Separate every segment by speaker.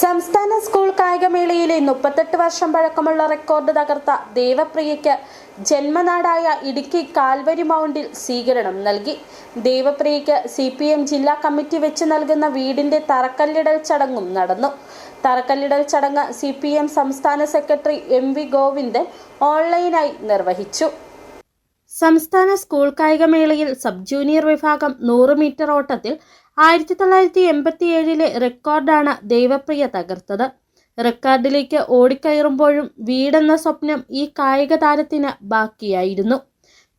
Speaker 1: സംസ്ഥാന സ്കൂൾ കായികമേളയിലെ മുപ്പത്തെട്ട് വർഷം പഴക്കമുള്ള റെക്കോർഡ് തകർത്ത ദേവപ്രിയയ്ക്ക് ജന്മനാടായ ഇടുക്കി കാൽവരി മൗണ്ടിൽ സ്വീകരണം നൽകി. ദേവപ്രിയയ്ക്ക് സി പി എം ജില്ലാ കമ്മിറ്റി വെച്ച് നൽകുന്ന വീടിന്റെ തറക്കല്ലിടൽ ചടങ്ങും നടന്നു. തറക്കല്ലിടൽ ചടങ്ങ് സി പി എം സംസ്ഥാന സെക്രട്ടറി എം വി ഗോവിന്ദൻ ഓൺലൈനായി നിർവഹിച്ചു. സംസ്ഥാന സ്കൂൾ കായികമേളയിൽ സബ് ജൂനിയർ വിഭാഗം നൂറ് മീറ്റർ ഓട്ടത്തിൽ ആയിരത്തി തൊള്ളായിരത്തി എൺപത്തി ഏഴിലെ റെക്കോർഡാണ് ദൈവപ്രിയ തകർത്തത്. റെക്കോർഡിലേക്ക് ഓടിക്കയറുമ്പോഴും വീടെന്ന സ്വപ്നം ഈ കായിക താരത്തിന് ബാക്കിയായിരുന്നു.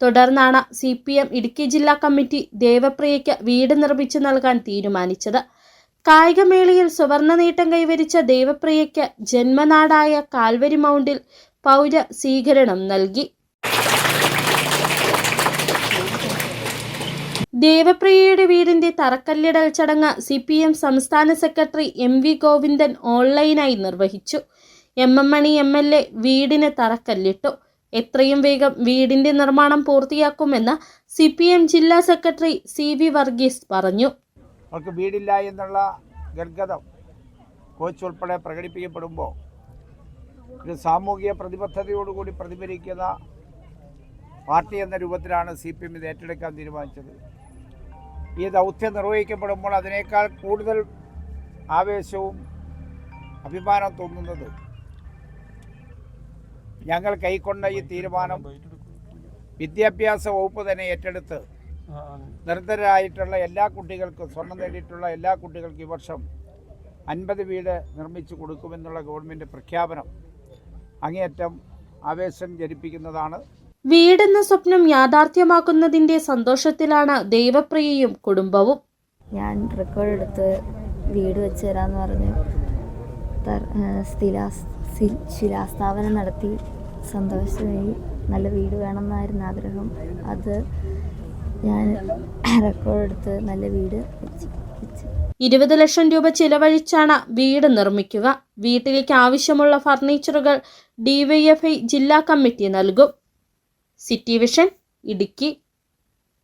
Speaker 1: തുടർന്നാണ് സി പി എം ഇടുക്കി ജില്ലാ കമ്മിറ്റി ദേവപ്രിയയ്ക്ക് വീട് നിർമ്മിച്ചു നൽകാൻ തീരുമാനിച്ചത്. കായികമേളയിൽ സുവർണ നേട്ടം കൈവരിച്ച ദേവപ്രിയയ്ക്ക് ജന്മനാടായ കാൽവരി മൗണ്ടിൽ പൗര സ്വീകരണം നൽകി. ദേവപ്രിയയുടെ വീടിന്റെ തറക്കല്ലിടൽ ചടങ്ങ് സി പി എം സംസ്ഥാന സെക്രട്ടറി എം വി ഗോവിന്ദൻ ഓൺലൈനായി നിർവഹിച്ചു. M M Mani M L A വീടിന് തറക്കല്ലിട്ടു. എത്രയും വേഗം വീടിന്റെ നിർമ്മാണം പൂർത്തിയാക്കുമെന്ന് സി പി എം ജില്ലാ സെക്രട്ടറി സി വി വർഗീസ് പറഞ്ഞു.
Speaker 2: അവർക്ക് വീടില്ല എന്നുള്ള ഗർഗതം കോച്ച് ഉൾപ്പെടെ പ്രകടിപ്പിക്കപ്പെടുമ്പോൾ ഒരു സാമൂഹിക പ്രതിബദ്ധതയോടുകൂടി പ്രതിഫലിക്കുന്ന പാർട്ടി എന്ന രൂപത്തിലാണ് സി പി എം ഇത് ഏറ്റെടുക്കാൻ തീരുമാനിച്ചത്. ഈ ദൗത്യം നിർവഹിക്കപ്പെടുമ്പോൾ അതിനേക്കാൾ കൂടുതൽ ആവേശവും അഭിമാനം തോന്നുന്നത് ഞങ്ങൾ കൈക്കൊണ്ട ഈ തീരുമാനം വിദ്യാഭ്യാസ വകുപ്പ് തന്നെ ഏറ്റെടുത്ത് നിർദ്ധരായിട്ടുള്ള എല്ലാ കുട്ടികൾക്കും സ്വർണം നേടിയിട്ടുള്ള എല്ലാ കുട്ടികൾക്കും ഈ വർഷം അൻപത് വീട് നിർമ്മിച്ചു കൊടുക്കുമെന്നുള്ള ഗവൺമെന്റ് പ്രഖ്യാപനം അങ്ങേയറ്റം ആവേശം ജനിപ്പിക്കുന്നതാണ്.
Speaker 1: വീടെന്ന സ്വപ്നം യാഥാർത്ഥ്യമാക്കുന്നതിന്റെ സന്തോഷത്തിലാണ് ദൈവപ്രിയയും കുടുംബവും.
Speaker 3: ഞാൻ റെക്കോർഡ് എടുത്ത് വീട് വെച്ച് തരാന്ന് പറഞ്ഞ് ശിലാസ്ഥാപനം നടത്തി സന്തോഷമായി നല്ല വീട് വേണമെന്നായിരുന്നു ആഗ്രഹം. അത് ഞാൻ റെക്കോർഡ് എടുത്ത് നല്ല വീട് വെച്ച്
Speaker 1: ഇരുപത് ലക്ഷം രൂപ ചിലവഴിച്ചാണ് വീട് നിർമ്മിക്കുക. വീട്ടിലേക്ക് ആവശ്യമുള്ള ഫർണിച്ചറുകൾ ഡിവൈഎഫ്ഐ ജില്ലാ കമ്മിറ്റി നൽകും. City vision Idukki